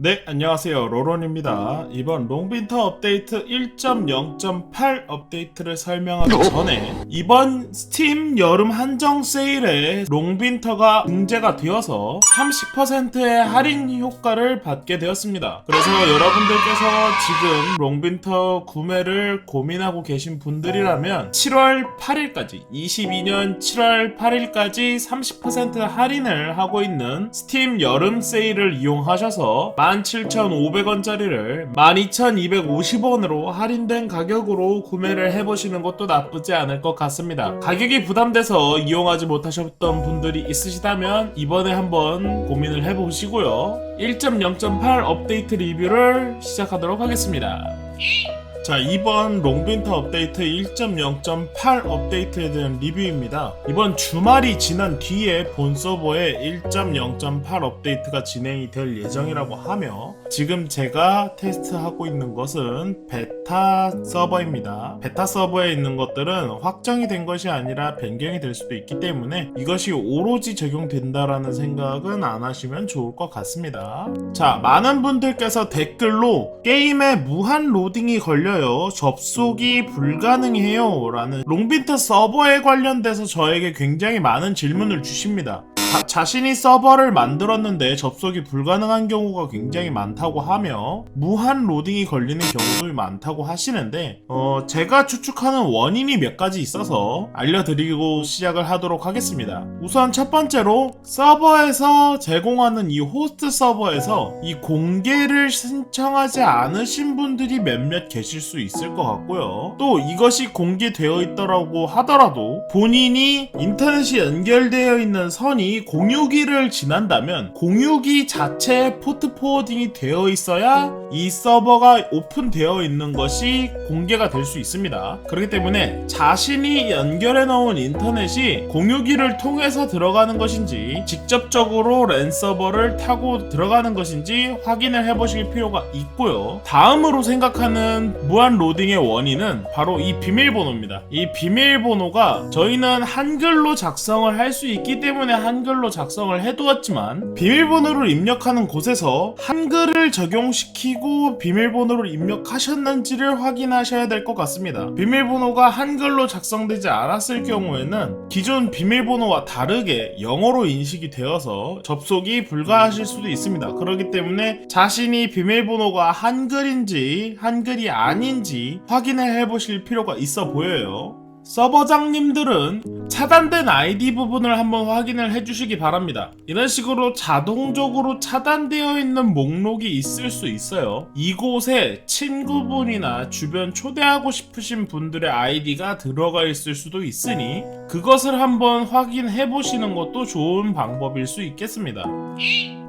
네, 안녕하세요. 로론입니다. 이번 롱빈터 업데이트 1.0.8 업데이트를 설명하기 전에 이번 스팀 여름 한정 세일에 롱빈터가 등재가 되어서 30%의 할인 효과를 받게 되었습니다. 그래서 여러분들께서 지금 롱빈터 구매를 고민하고 계신 분들이라면 7월 8일까지 22년 7월 8일까지 30% 할인을 하고 있는 스팀 여름 세일을 이용하셔서 17,500원짜리를 12,250원으로 할인된 가격으로 구매를 해보시는 것도 나쁘지 않을 것 같습니다. 가격이 부담돼서 이용하지 못하셨던 분들이 있으시다면 이번에 한번 고민을 해보시고요. 1.0.8 업데이트 리뷰를 시작하도록 하겠습니다. 자 이번 롱빈터 업데이트 1.0.8 업데이트에 대한 리뷰입니다. 이번 주말이 지난 뒤에 본 서버에 1.0.8 업데이트가 진행이 될 예정이라고 하며 지금 제가 테스트하고 있는 것은 베타 서버입니다. 베타 서버에 있는 것들은 확정이 된 것이 아니라 변경이 될 수도 있기 때문에 이것이 오로지 적용된다라는 생각은 안 하시면 좋을 것 같습니다. 자 많은 분들께서 댓글로 게임에 무한 로딩이 걸려 요. 접속이 불가능해요. 라는 롱빈터 서버에 관련돼서 저에게 굉장히 많은 질문을 주십니다. 자, 자신이 서버를 만들었는데 접속이 불가능한 경우가 굉장히 많다고 하며 무한 로딩이 걸리는 경우도 많다고 하시는데 어, 제가 추측하는 원인이 몇 가지 있어서 알려드리고 시작을 하도록 하겠습니다. 우선 첫 번째로 서버에서 제공하는 이 호스트 서버에서 이 공개를 신청하지 않으신 분들이 몇몇 계실 수 있을 것 같고요. 또 이것이 공개되어 있더라고 하더라도 본인이 인터넷이 연결되어 있는 선이 공유기를 지난다면 공유기 자체에 포트 포워딩이 되어 있어야 이 서버가 오픈되어 있는 것이 공개가 될 수 있습니다. 그렇기 때문에 자신이 연결해 놓은 인터넷이 공유기를 통해서 들어가는 것인지 직접적으로 랜 서버를 타고 들어가는 것인지 확인을 해 보실 필요가 있고요. 다음으로 생각하는 무한 로딩의 원인은 바로 이 비밀번호입니다. 이 비밀번호가 저희는 한글로 작성을 할 수 있기 때문에 한글 로 작성을 해두었지만 비밀번호를 입력하는 곳에서 한글을 적용시키고 비밀번호를 입력하셨는지를 확인하셔야 될 것 같습니다. 비밀번호가 한글로 작성되지 않았을 경우에는 기존 비밀번호와 다르게 영어로 인식이 되어서 접속이 불가하실 수도 있습니다. 그렇기 때문에 자신이 비밀번호가 한글인지 한글이 아닌지 확인을 해보실 필요가 있어 보여요. 서버장님들은 차단된 아이디 부분을 한번 확인을 해주시기 바랍니다. 이런 식으로 자동적으로 차단되어 있는 목록이 있을 수 있어요. 이곳에 친구분이나 주변 초대하고 싶으신 분들의 아이디가 들어가 있을 수도 있으니 그것을 한번 확인해 보시는 것도 좋은 방법일 수 있겠습니다.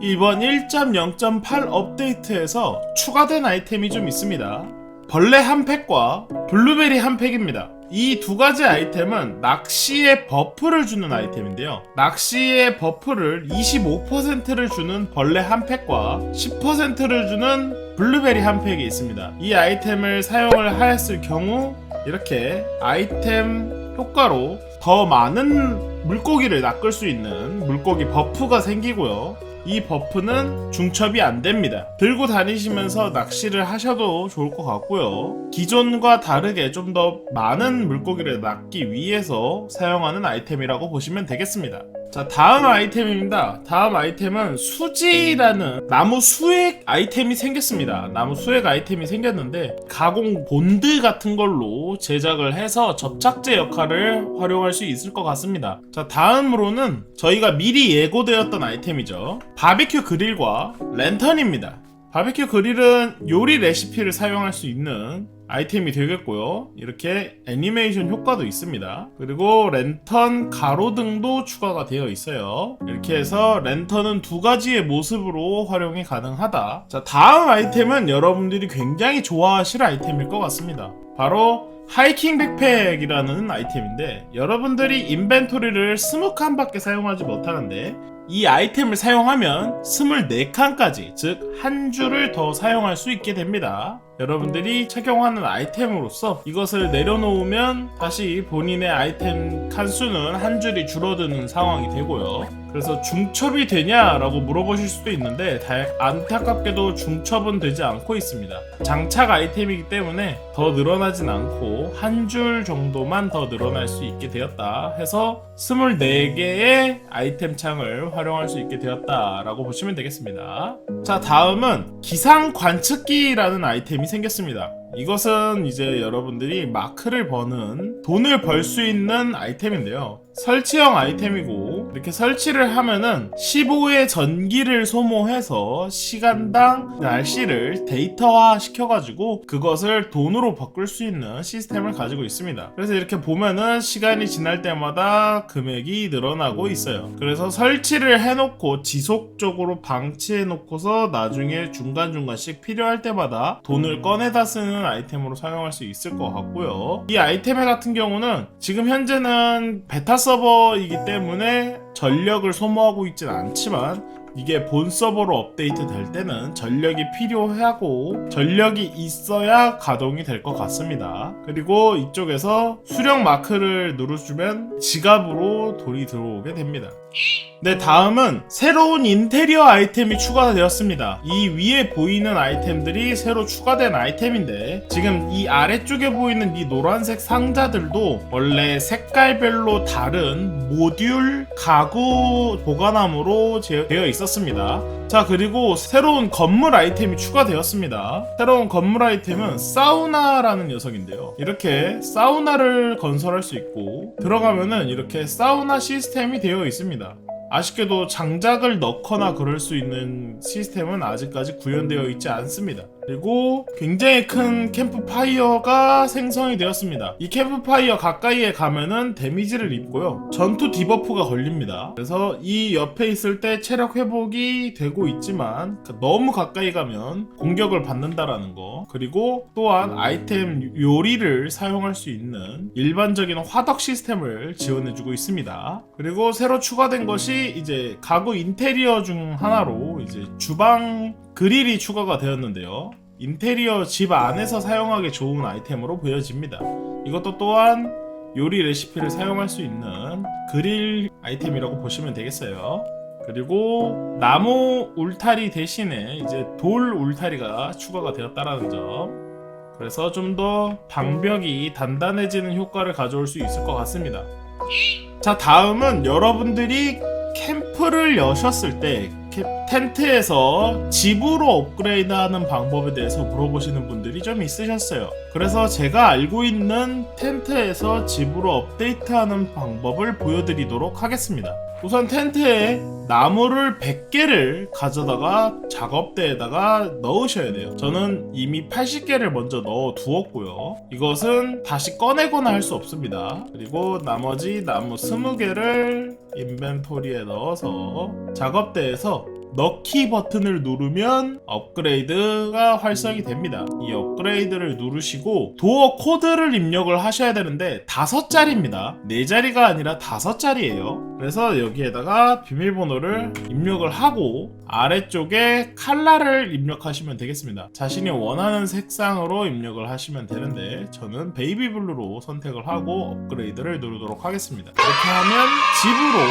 이번 1.0.8 업데이트에서 추가된 아이템이 좀 있습니다. 벌레 한 팩과 블루베리 한 팩입니다. 이 두 가지 아이템은 낚시에 버프를 주는 아이템인데요. 낚시에 버프를 25%를 주는 벌레 한 팩과 10%를 주는 블루베리 한 팩이 있습니다. 이 아이템을 사용을 하였을 경우 이렇게 아이템 효과로 더 많은 물고기를 낚을 수 있는 물고기 버프가 생기고요. 이 버프는 중첩이 안 됩니다. 들고 다니시면서 낚시를 하셔도 좋을 것 같고요. 기존과 다르게 좀 더 많은 물고기를 낚기 위해서 사용하는 아이템이라고 보시면 되겠습니다. 자, 다음 아이템입니다. 다음 아이템은 수지라는 나무 수액 아이템이 생겼습니다. 나무 수액 아이템이 생겼는데 가공 본드 같은 걸로 제작을 해서 접착제 역할을 활용할 수 있을 것 같습니다. 자, 다음으로는 저희가 미리 예고되었던 아이템이죠. 바비큐 그릴과 랜턴입니다. 바비큐 그릴은 요리 레시피를 사용할 수 있는 아이템이 되겠고요. 이렇게 애니메이션 효과도 있습니다. 그리고 랜턴 가로등도 추가가 되어 있어요. 이렇게 해서 랜턴은 두 가지의 모습으로 활용이 가능하다. 자, 다음 아이템은 여러분들이 굉장히 좋아하실 아이템일 것 같습니다. 바로 하이킹 백팩이라는 아이템인데 여러분들이 인벤토리를 20칸밖에 사용하지 못하는데 이 아이템을 사용하면 24칸까지 즉 한 줄을 더 사용할 수 있게 됩니다. 여러분들이 착용하는 아이템으로서 이것을 내려놓으면 다시 본인의 아이템 칸수는 한 줄이 줄어드는 상황이 되고요. 그래서 중첩이 되냐라고 물어보실 수도 있는데 다- 안타깝게도 중첩은 되지 않고 있습니다. 장착 아이템이기 때문에 더 늘어나진 않고 한 줄 정도만 더 늘어날 수 있게 되었다 해서 24개의 아이템 창을 활용할 수 있게 되었다라고 보시면 되겠습니다. 자, 다음은 기상 관측기라는 아이템이 생겼습니다. 이것은 이제 여러분들이 마크를 버는 돈을 벌 수 있는 아이템인데요. 설치형 아이템이고 이렇게 설치를 하면은 15의 전기를 소모해서 시간당 날씨를 데이터화 시켜가지고 그것을 돈으로 바꿀 수 있는 시스템을 가지고 있습니다. 그래서 이렇게 보면은 시간이 지날 때마다 금액이 늘어나고 있어요. 그래서 설치를 해놓고 지속적으로 방치해놓고서 나중에 중간중간씩 필요할 때마다 돈을 꺼내다 쓰는 아이템으로 사용할 수 있을 것 같고요. 이 아이템 같은 경우는 지금 현재는 베타 서버이기 때문에 전력을 소모하고 있진 않지만 이게 본 서버로 업데이트 될 때는 전력이 필요하고 전력이 있어야 가동이 될 것 같습니다. 그리고 이쪽에서 수령 마크를 누르시면 지갑으로 돈이 들어오게 됩니다. 네, 다음은 새로운 인테리어 아이템이 추가되었습니다. 이 위에 보이는 아이템들이 새로 추가된 아이템인데 지금 이 아래쪽에 보이는 이 노란색 상자들도 원래 색깔별로 다른 모듈 가구 보관함으로 제- 되어 있었습니다. 자, 그리고 새로운 건물 아이템이 추가되었습니다. 새로운 건물 아이템은 사우나라는 녀석인데요. 이렇게 사우나를 건설할 수 있고 들어가면은 이렇게 사우나 시스템이 되어 있습니다. 아쉽게도 장작을 넣거나 그럴 수 있는 시스템은 아직까지 구현되어 있지 않습니다. 그리고 굉장히 큰 캠프파이어가 생성이 되었습니다. 이 캠프파이어 가까이에 가면은 데미지를 입고요. 전투 디버프가 걸립니다. 그래서 이 옆에 있을 때 체력 회복이 되고 있지만 너무 가까이 가면 공격을 받는다라는 거. 그리고 또한 아이템 요리를 사용할 수 있는 일반적인 화덕 시스템을 지원해주고 있습니다. 그리고 새로 추가된 것이 이제 가구 인테리어 중 하나로 이제 주방 그릴이 추가가 되었는데요. 인테리어 집 안에서 사용하기 좋은 아이템으로 보여집니다. 이것도 또한 요리 레시피를 사용할 수 있는 그릴 아이템이라고 보시면 되겠어요. 그리고 나무 울타리 대신에 이제 돌 울타리가 추가가 되었다라는 점. 그래서 좀 더 방벽이 단단해지는 효과를 가져올 수 있을 것 같습니다. 자, 다음은 여러분들이 캠프를 여셨을 때 캠- 텐트에서 집으로 업그레이드하는 방법에 대해서 물어보시는 분들이 좀 있으셨어요. 그래서 제가 알고 있는 텐트에서 집으로 업데이트하는 방법을 보여드리도록 하겠습니다. 우선 텐트에 나무를 100개를 가져다가 작업대에다가 넣으셔야 돼요. 저는 이미 80개를 먼저 넣어 두었고요. 이것은 다시 꺼내거나 할 수 없습니다. 그리고 나머지 나무 20개를 인벤토리에 넣어서 작업대에서 넣기 버튼을 누르면 업그레이드가 활성이 됩니다. 이 업그레이드를 누르시고 도어 코드를 입력을 하셔야 되는데 다섯 자리입니다. 네 자리가 아니라 다섯 자리예요. 그래서 여기에다가 비밀번호를 입력을 하고 아래쪽에 칼라를 입력하시면 되겠습니다. 자신이 원하는 색상으로 입력을 하시면 되는데 저는 베이비 블루로 선택을 하고 업그레이드를 누르도록 하겠습니다. 이렇게 하면 집으로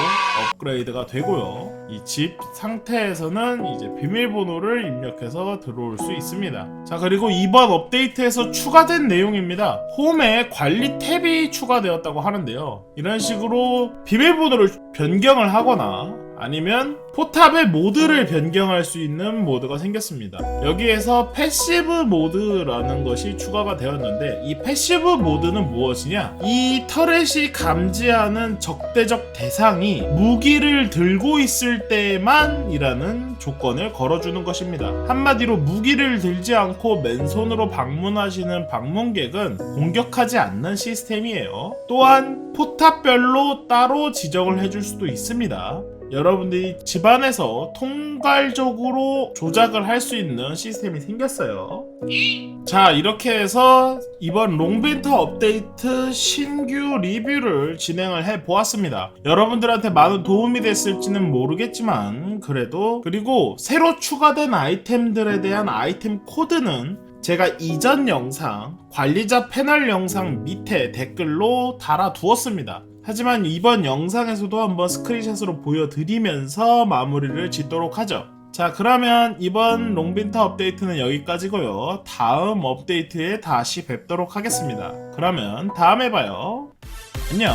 업그레이드가 되고요. 이 집 상태에서는 이제 비밀번호를 입력해서 들어올 수 있습니다. 자, 그리고 이번 업데이트에서 추가된 내용입니다. 홈에 관리 탭이 추가되었다고 하는데요. 이런 식으로 비밀번호를 변경을 하거나 아니면 포탑의 모드를 변경할 수 있는 모드가 생겼습니다. 여기에서 패시브 모드라는 것이 추가가 되었는데 이 패시브 모드는 무엇이냐? 이 터렛이 감지하는 적대적 대상이 무기를 들고 있을 때만이라는 조건을 걸어주는 것입니다. 한마디로 무기를 들지 않고 맨손으로 방문하시는 방문객은 공격하지 않는 시스템이에요. 또한 포탑별로 따로 지정을 해줄 수도 있습니다. 여러분들이 집안에서 통괄적으로 조작을 할 수 있는 시스템이 생겼어요. 자, 이렇게 해서 이번 롱빈터 업데이트 신규 리뷰를 진행을 해 보았습니다. 여러분들한테 많은 도움이 됐을지는 모르겠지만, 그래도, 그리고 새로 추가된 아이템들에 대한 아이템 코드는 제가 이전 영상 관리자 패널 영상 밑에 댓글로 달아두었습니다. 하지만 이번 영상에서도 한번 스크린샷으로 보여드리면서 마무리를 짓도록 하죠. 자 그러면 이번 롱빈터 업데이트는 여기까지고요. 다음 업데이트에 다시 뵙도록 하겠습니다. 그러면 다음에 봐요. 안녕.